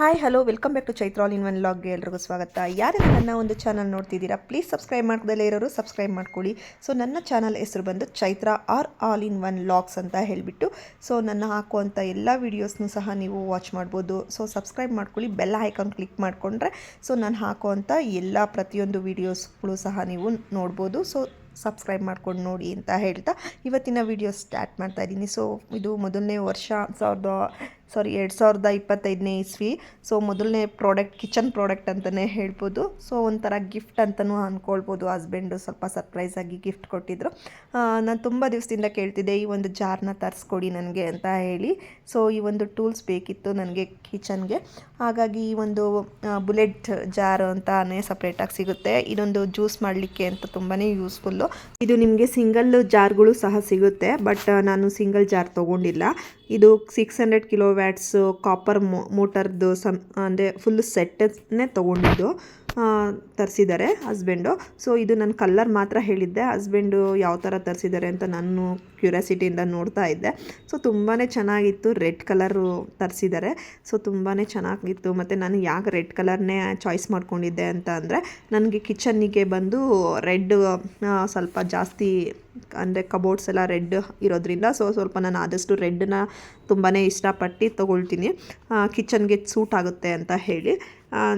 Hi hello welcome back to Chaitra all in one ಲಾಗ್ಗೆ ಎಲ್ರಿಗೂ ಸ್ವಾಗತ. ಯಾರೆಲ್ಲ ನನ್ನ ಒಂದು ಚಾನಲ್ ನೋಡ್ತಿದ್ದೀರಾ ಪ್ಲೀಸ್ ಸಬ್ಸ್ಕ್ರೈಬ್ ಮಾಡ್ಕೋದಲ್ಲೇ ಇರೋರು ಸಬ್ಸ್ಕ್ರೈಬ್ ಮಾಡ್ಕೊಳ್ಳಿ. ಸೊ ನನ್ನ ಚಾನಲ್ ಹೆಸರು ಬಂದು Chaitra R all in one logs ಅಂತ ಹೇಳಿಬಿಟ್ಟು ಸೊ ನನ್ನ ಹಾಕುವಂಥ ಎಲ್ಲ ವೀಡಿಯೋಸ್ನು ಸಹ ನೀವು ವಾಚ್ ಮಾಡ್ಬೋದು. ಸೊ ಸಬ್ಸ್ಕ್ರೈಬ್ ಮಾಡ್ಕೊಳ್ಳಿ ಬೆಲ್ಲ ಐಕಾನ್ ಕ್ಲಿಕ್ ಮಾಡಿಕೊಂಡ್ರೆ ಸೊ ನಾನು ಹಾಕುವಂಥ ಎಲ್ಲ ಪ್ರತಿಯೊಂದು ವೀಡಿಯೋಸ್ಗಳು ಸಹ ನೀವು ನೋಡ್ಬೋದು. ಸೊ ಸಬ್ಸ್ಕ್ರೈಬ್ ಮಾಡ್ಕೊಂಡು ನೋಡಿ ಅಂತ ಹೇಳ್ತಾ, ಇವತ್ತಿನ ವಿಡಿಯೋ ಸ್ಟಾರ್ಟ್ ಮಾಡ್ತಾ ಇದ್ದೀನಿ. ಸೊ ಇದು ಮೊದಲನೇ ವರ್ಷ, ಸಾವಿರದ ಸಾರಿ, ಎರಡು ಸಾವಿರದ ಇಪ್ಪತ್ತೈದನೇ ಇಸ್ವಿ. ಸೊ ಮೊದಲನೇ ಪ್ರಾಡಕ್ಟ್ ಕಿಚನ್ ಪ್ರಾಡಕ್ಟ್ ಅಂತಲೇ ಹೇಳ್ಬೋದು. ಸೊ ಒಂಥರ ಗಿಫ್ಟ್ ಅಂತಲೂ ಅಂದ್ಕೊಳ್ಬೋದು ಹಸ್ಬೆಂಡು ಸ್ವಲ್ಪ ಸರ್ಪ್ರೈಸ್ ಆಗಿ ಗಿಫ್ಟ್ ಕೊಟ್ಟಿದ್ರು. ನಾನು ತುಂಬ ದಿವಸದಿಂದ ಕೇಳ್ತಿದ್ದೆ, ಈ ಒಂದು ಜಾರ್ನ ತರಿಸ್ಕೊಡಿ ನನಗೆ ಅಂತ ಹೇಳಿ. ಸೊ ಈ ಒಂದು ಟೂಲ್ಸ್ ಬೇಕಿತ್ತು ನನಗೆ ಕಿಚನ್ಗೆ ಹಾಗಾಗಿ ಈ ಒಂದು ಬುಲೆಟ್ ಜಾರ್ ಅಂತಾನೆ ಸಪ್ರೇಟಾಗಿ ಸಿಗುತ್ತೆ. ಇದೊಂದು ಜ್ಯೂಸ್ ಮಾಡಲಿಕ್ಕೆ ಅಂತ ತುಂಬಾ ಯೂಸ್ಫುಲ್ಲು ಇದು ನಿಮಗೆ ಸಿಂಗಲ್ ಜಾರ್ಗಳು ಸಹ ಸಿಗುತ್ತೆ ಬಟ್ ನಾನು ಸಿಂಗಲ್ ಜಾರ್ ತೊಗೊಂಡಿಲ್ಲ. ಇದು six hundred kilo watts copper ಮೋಟರ್ದು some ಅಂದರೆ ಫುಲ್ ಸೆಟ್ಟನ್ನೇ ತೊಗೊಂಡಿದ್ದು. ತರಿಸಿದ್ದಾರೆ ಹಸ್ಬೆಂಡು ಸೊ ಇದು ನನ್ನ ಕಲ್ಲರ್ ಮಾತ್ರ ಹೇಳಿದ್ದೆ. ಹಸ್ಬೆಂಡು ಯಾವ ಥರ ತರಿಸಿದ್ದಾರೆ ಅಂತ ನಾನು ಕ್ಯೂರಿಯಾಸಿಟಿಯಿಂದ ನೋಡ್ತಾ ಇದ್ದೆ. ಸೊ ತುಂಬಾ ಚೆನ್ನಾಗಿತ್ತು ರೆಡ್ ಕಲರು ತರಿಸಿದ್ದಾರೆ. ಸೊ ತುಂಬಾ ಚೆನ್ನಾಗಿತ್ತು. ಮತ್ತು ನಾನು ಯಾಕೆ ರೆಡ್ ಕಲರ್ನೇ ಚಾಯ್ಸ್ ಮಾಡ್ಕೊಂಡಿದ್ದೆ ಅಂತ ಅಂದರೆ, ನನಗೆ ಕಿಚನ್ನಿಗೆ ಬಂದು ರೆಡ್ ಸ್ವಲ್ಪ ಜಾಸ್ತಿ ಅಂದರೆ ಕಬೋರ್ಡ್ಸ್ ಎಲ್ಲ ರೆಡ್ ಇರೋದ್ರಿಂದ ಸೊ ಸ್ವಲ್ಪ ನಾನು ಆದಷ್ಟು ರೆಡ್ನ ತುಂಬಾ ಇಷ್ಟಪಟ್ಟು ತೊಗೊಳ್ತೀನಿ. ಕಿಚನ್ಗೆ ಸೂಟ್ ಆಗುತ್ತೆ ಅಂತ ಹೇಳಿ.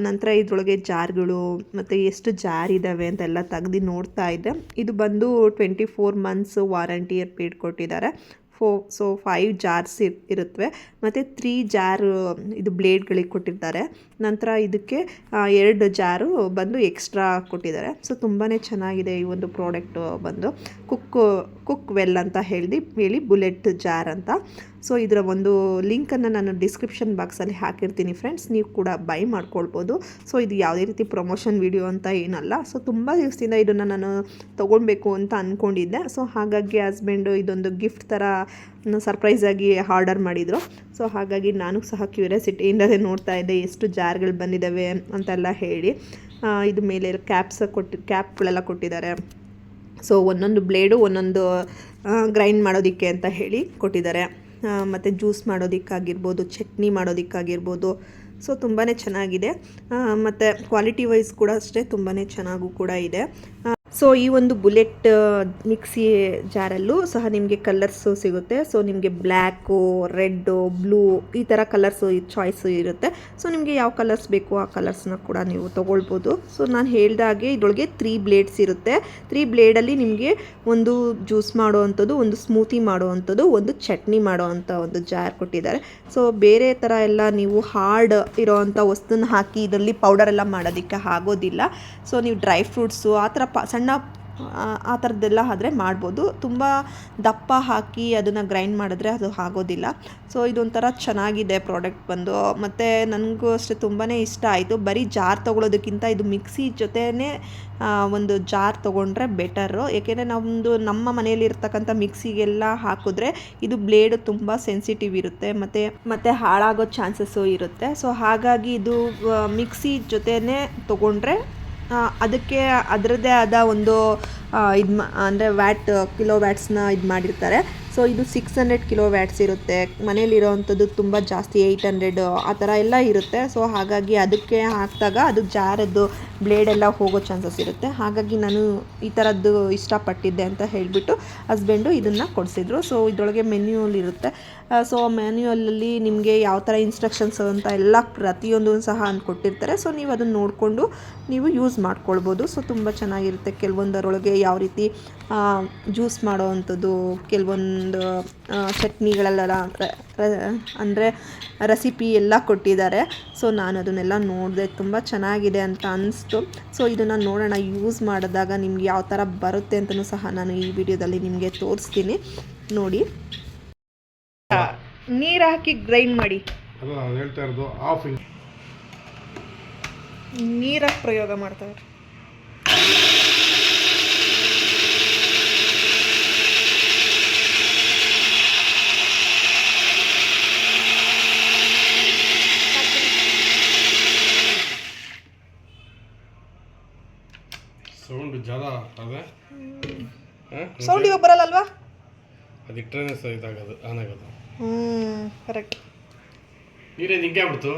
ನಂತರ ಇದರೊಳಗೆ ಜಾರ್ಗಳು ಮತ್ತು ಎಷ್ಟು ಜಾರ್ ಇದ್ದಾವೆ ಅಂತೆಲ್ಲ ತೆಗ್ದು ನೋಡ್ತಾ ಇದ್ದೆ. ಇದು ಬಂದು ಟ್ವೆಂಟಿ ಫೋರ್ ಮಂತ್ಸ್ ವಾರಂಟಿ ಪೀಡ್ ಕೊಟ್ಟಿದ್ದಾರೆ. ಫೋ ಸೊ ಫೈವ್ ಜಾರ್ಸ್ ಇರುತ್ತವೆ ಮತ್ತು ತ್ರೀ ಜಾರ್ ಇದು ಬ್ಲೇಡ್ಗಳಿಗೆ ಕೊಟ್ಟಿರ್ತಾರೆ ನಂತರ ಇದಕ್ಕೆ ಎರಡು ಜಾರು ಬಂದು ಎಕ್ಸ್ಟ್ರಾ ಕೊಟ್ಟಿದ್ದಾರೆ. ಸೊ ತುಂಬಾ ಚೆನ್ನಾಗಿದೆ ಈ ಒಂದು ಪ್ರಾಡಕ್ಟು ಬಂದು. ಕುಕ್ ಕುಕ್ ವೆಲ್ ಅಂತ ಹೇಳಿ ಹೇಳಿ ಬುಲೆಟ್ ಜಾರ್ ಅಂತ. ಸೊ ಇದರ ಒಂದು ಲಿಂಕನ್ನು ನಾನು ಡಿಸ್ಕ್ರಿಪ್ಷನ್ ಬಾಕ್ಸಲ್ಲಿ ಹಾಕಿರ್ತೀನಿ ಫ್ರೆಂಡ್ಸ್ ನೀವು ಕೂಡ ಬೈ ಮಾಡ್ಕೊಳ್ಬೋದು. ಸೊ ಇದು ಯಾವುದೇ ರೀತಿ ಪ್ರಮೋಷನ್ ವಿಡಿಯೋ ಅಂತ ಏನಲ್ಲ. ಸೊ ತುಂಬ ದಿವಸದಿಂದ ಇದನ್ನು ನಾನು ತೊಗೊಳ್ಬೇಕು ಅಂತ ಅಂದ್ಕೊಂಡಿದ್ದೆ ಸೊ ಹಾಗಾಗಿ ಹಸ್ಬೆಂಡು ಇದೊಂದು ಗಿಫ್ಟ್ ಥರ ಸರ್ಪ್ರೈಸಾಗಿ ಆರ್ಡರ್ ಮಾಡಿದರು. ಸೊ ಹಾಗಾಗಿ ನಾನು ಸಹ ಕ್ಯೂರಿಯಾಸಿಟಿಯಿಂದಲೇ ನೋಡ್ತಾ ಇದ್ದೆ, ಎಷ್ಟು ಜಾರ್ಗಳು ಬಂದಿದ್ದಾವೆ ಅಂತೆಲ್ಲ ಹೇಳಿ. ಇದು ಮೇಲೆ ಕ್ಯಾಪ್ಸ ಕೊಟ್ಟು ಕ್ಯಾಪ್ಗಳೆಲ್ಲ ಕೊಟ್ಟಿದ್ದಾರೆ. ಸೊ ಒಂದೊಂದು ಬ್ಲೇಡು ಒಂದೊಂದು ಗ್ರೈಂಡ್ ಮಾಡೋದಕ್ಕೆ ಅಂತ ಹೇಳಿ ಕೊಟ್ಟಿದ್ದಾರೆ. ಮತ್ತು ಜ್ಯೂಸ್ ಮಾಡೋದಕ್ಕಾಗಿರ್ಬೋದು, ಚಟ್ನಿ ಮಾಡೋದಕ್ಕಾಗಿರ್ಬೋದು. ಸೊ ತುಂಬಾ ಚೆನ್ನಾಗಿದೆ. ಮತ್ತು ಕ್ವಾಲಿಟಿ ವೈಸ್ ಕೂಡ ಅಷ್ಟೇ ತುಂಬಾ ಚೆನ್ನಾಗೂ ಕೂಡ ಇದೆ. ಸೊ ಈ ಒಂದು ಬುಲೆಟ್ ಮಿಕ್ಸಿ ಜಾರಲ್ಲೂ ಸಹ ನಿಮಗೆ ಕಲರ್ಸು ಸಿಗುತ್ತೆ. ಸೊ ನಿಮಗೆ ಬ್ಲ್ಯಾಕು ರೆಡ್ಡು, ಬ್ಲೂ ಈ ಥರ ಕಲರ್ಸು ಚಾಯ್ಸು ಇರುತ್ತೆ. ಸೊ ನಿಮಗೆ ಯಾವ ಕಲರ್ಸ್ ಬೇಕು ಆ ಕಲರ್ಸ್ನ ಕೂಡ ನೀವು ತೊಗೊಳ್ಬೋದು. ಸೊ ನಾನು ಹೇಳ್ದಾಗೆ ಇದರೊಳಗೆ ತ್ರೀ ಬ್ಲೇಡ್ಸ್ ಇರುತ್ತೆ. ತ್ರೀ ಬ್ಲೇಡಲ್ಲಿ ನಿಮಗೆ ಒಂದು ಜ್ಯೂಸ್ ಮಾಡುವಂಥದ್ದು, ಒಂದು ಸ್ಮೂತಿ ಮಾಡುವಂಥದ್ದು, ಒಂದು ಚಟ್ನಿ ಮಾಡುವಂಥ ಒಂದು ಜಾರ್ ಕೊಟ್ಟಿದ್ದಾರೆ. ಸೊ ಬೇರೆ ಥರ ಎಲ್ಲ ನೀವು ಹಾರ್ಡ್ ಇರೋವಂಥ ವಸ್ತುನ ಹಾಕಿ ಇದರಲ್ಲಿ ಪೌಡರ್ ಎಲ್ಲ ಮಾಡೋದಕ್ಕೆ ಆಗೋದಿಲ್ಲ. ಸೊ ನೀವು ಡ್ರೈ ಫ್ರೂಟ್ಸು ಆ ಥರ ಪ, ಸಣ್ಣ ಆ ಥರದ್ದೆಲ್ಲ ಆದರೆ ಮಾಡ್ಬೋದು. ತುಂಬ ದಪ್ಪ ಹಾಕಿ ಅದನ್ನು ಗ್ರೈಂಡ್ ಮಾಡಿದ್ರೆ ಅದು ಆಗೋದಿಲ್ಲ. ಸೊ ಇದೊಂಥರ ಚೆನ್ನಾಗಿದೆ ಪ್ರಾಡಕ್ಟ್ ಬಂದು. ಮತ್ತು ನನಗೂ ಅಷ್ಟೇ ತುಂಬಾ ಇಷ್ಟ ಆಯಿತು. ಬರೀ ಜಾರ್ ತೊಗೊಳೋದಕ್ಕಿಂತ ಇದು ಮಿಕ್ಸಿ ಜೊತೆನೇ ಒಂದು ಜಾರ್ ತೊಗೊಂಡ್ರೆ ಬೆಟರು ಏಕೆಂದರೆ ನಮ್ಮದು ನಮ್ಮ ಮನೆಯಲ್ಲಿ ಇರ್ತಕ್ಕಂಥ ಮಿಕ್ಸಿಗೆಲ್ಲ ಹಾಕಿದ್ರೆ ಇದು ಬ್ಲೇಡ್ ತುಂಬ ಸೆನ್ಸಿಟಿವ್ ಇರುತ್ತೆ. ಮತ್ತು ಮತ್ತು ಹಾಳಾಗೋ ಚಾನ್ಸಸ್ಸು ಇರುತ್ತೆ. ಸೊ ಹಾಗಾಗಿ ಇದು ಮಿಕ್ಸಿ ಜೊತೆನೇ ತೊಗೊಂಡ್ರೆ ಅದಕ್ಕೆ ಅದರದ್ದೇ ಆದ ಒಂದು ಇದು ಮಾ ಅಂದರೆ ವ್ಯಾಟ್ ಕಿಲೋ ವ್ಯಾಟ್ಸ್ನ ಇದು ಮಾಡಿರ್ತಾರೆ ಸೊ ಇದು ಸಿಕ್ಸ್ ಹಂಡ್ರೆಡ್ ಕಿಲೋ ವ್ಯಾಟ್ಸ್ ಇರುತ್ತೆ. ಮನೇಲಿರೋವಂಥದ್ದು ತುಂಬ ಜಾಸ್ತಿ ಏಯ್ಟ್ ಹಂಡ್ರೆಡ್ ಆ ಥರ ಎಲ್ಲ ಇರುತ್ತೆ. ಸೊ ಹಾಗಾಗಿ ಅದಕ್ಕೆ ಹಾಕಿದಾಗ ಅದು ಜಾರದ್ದು ಬ್ಲೇಡೆಲ್ಲ ಹೋಗೋ ಚಾನ್ಸಸ್ ಇರುತ್ತೆ. ಹಾಗಾಗಿ ನಾನು ಈ ಥರದ್ದು ಇಷ್ಟಪಟ್ಟಿದ್ದೆ ಅಂತ ಹೇಳಿಬಿಟ್ಟು ಹಸ್ಬೆಂಡು ಇದನ್ನು ಕೊಡಿಸಿದ್ರು. ಸೊ ಇದರೊಳಗೆ ಮೆನ್ಯೂಲ್ ಇರುತ್ತೆ. ಸೊ ಮ್ಯಾನ್ಯುವಲಲ್ಲಿ ನಿಮಗೆ ಯಾವ ಥರ ಇನ್ಸ್ಟ್ರಕ್ಷನ್ಸ್ ಅಂತ ಎಲ್ಲ ಪ್ರತಿಯೊಂದು ಸಹ ಕೊಟ್ಟಿರ್ತಾರೆ. ಸೊ ನೀವು ಅದನ್ನು ನೋಡಿಕೊಂಡು ನೀವು ಯೂಸ್ ಮಾಡ್ಕೊಳ್ಬೋದು. ಸೊ ತುಂಬ ಚೆನ್ನಾಗಿರುತ್ತೆ. ಕೆಲವೊಂದರೊಳಗೆ ಯಾವ ರೀತಿ ಜ್ಯೂಸ್ ಮಾಡೋ ಅಂಥದ್ದು, ಕೆಲವೊಂದು ಚಟ್ನಿಗಳೆಲ್ಲ ಅಂದರೆ ರೆಸಿಪಿ ಎಲ್ಲ ಕೊಟ್ಟಿದ್ದಾರೆ. ಸೊ ನಾನು ಅದನ್ನೆಲ್ಲ ನೋಡಿದೆ. ತುಂಬ ಚೆನ್ನಾಗಿದೆ ಅಂತ ಅನ್ನಿಸ್ತು ಸೊ ಇದನ್ನು ನೋಡೋಣ. ಯೂಸ್ ಮಾಡಿದಾಗ ನಿಮ್ಗೆ ಯಾವ ಥರ ಬರುತ್ತೆ ಅಂತಲೂ ಸಹ ನಾನು ಈ ವಿಡಿಯೋದಲ್ಲಿ ನಿಮಗೆ ತೋರಿಸ್ತೀನಿ. ನೋಡಿ. ನೀರು ಹಾಕಿ ಗ್ರೈಂಡ್ ಮಾಡಿ. ನೀರ ನೀರಾಗಿ ಪ್ರಯೋಗ ಮಾಡ್ತಾರೆ ಸೌಂಡ್ ಜಾದ ಅದೇ ಸೌಂಡ್ ಇವಾಗ ಬರಲ್ಲ ಅಲ್ವಾ? ಅದು ಇಟ್ಟರೆ ಇದಾಗೋದು ಆನ್ ಆಗೋದು. ಹ್ಞೂ ಕರೆಕ್ಟ್ ನೀರೇನು ಹಿಂಗೆ ಆಗ್ಬಿಡ್ತು?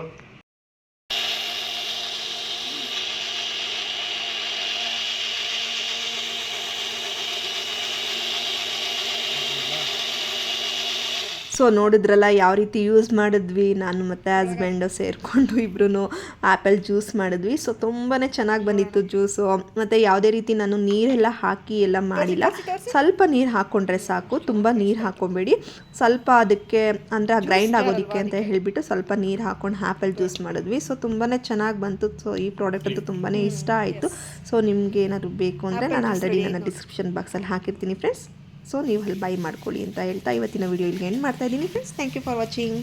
ಸೊ ನೋಡಿದ್ರಲ್ಲ ಯಾವ ರೀತಿ ಯೂಸ್ ಮಾಡಿದ್ವಿ. ನಾನು ಮತ್ತು ಹಸ್ಬೆಂಡು ಸೇರಿಕೊಂಡು ಇಬ್ರು ಆ್ಯಪಲ್ ಜ್ಯೂಸ್ ಮಾಡಿದ್ವಿ. ಸೊ ತುಂಬಾ ಚೆನ್ನಾಗಿ ಬಂದಿತ್ತು ಜ್ಯೂಸು ಮತ್ತು ಯಾವುದೇ ರೀತಿ ನಾನು ನೀರೆಲ್ಲ ಹಾಕಿ ಎಲ್ಲ ಮಾಡಿಲ್ಲ. ಸ್ವಲ್ಪ ನೀರು ಹಾಕ್ಕೊಂಡ್ರೆ ಸಾಕು. ತುಂಬ ನೀರು ಹಾಕ್ಕೊಬೇಡಿ ಸ್ವಲ್ಪ ಅದಕ್ಕೆ ಅಂದರೆ ಗ್ರೈಂಡ್ ಆಗೋದಕ್ಕೆ ಅಂತ ಹೇಳಿಬಿಟ್ಟು ಸ್ವಲ್ಪ ನೀರು ಹಾಕ್ಕೊಂಡು ಆ್ಯಪಲ್ ಜ್ಯೂಸ್ ಮಾಡಿದ್ವಿ. ಸೊ ತುಂಬಾ ಚೆನ್ನಾಗಿ ಬಂತು. ಸೊ ಈ ಪ್ರಾಡಕ್ಟ್ ಅಂತೂ ತುಂಬಾ ಇಷ್ಟ ಆಯಿತು. ಸೊ ನಿಮಗೆ ಏನಾದರೂ ಬೇಕು ಅಂದರೆ ನಾನು ಆಲ್ರೆಡಿ ನನ್ನ ಡಿಸ್ಕ್ರಿಪ್ಷನ್ ಬಾಕ್ಸಲ್ಲಿ ಹಾಕಿರ್ತೀನಿ ಫ್ರೆಂಡ್ಸ್ ಸೊ ನೀವು ಅಲ್ಲಿ ಬೈ ಮಾಡ್ಕೊಳ್ಳಿ ಅಂತ ಹೇಳ್ತಾ ಇವತ್ತಿನ ವಿಡಿಯೋ ಇಲ್ಲಿಗೆ ಎಂಡ್ ಮಾಡ್ತಾ ಇದ್ದೀನಿ. Friends thank you for watching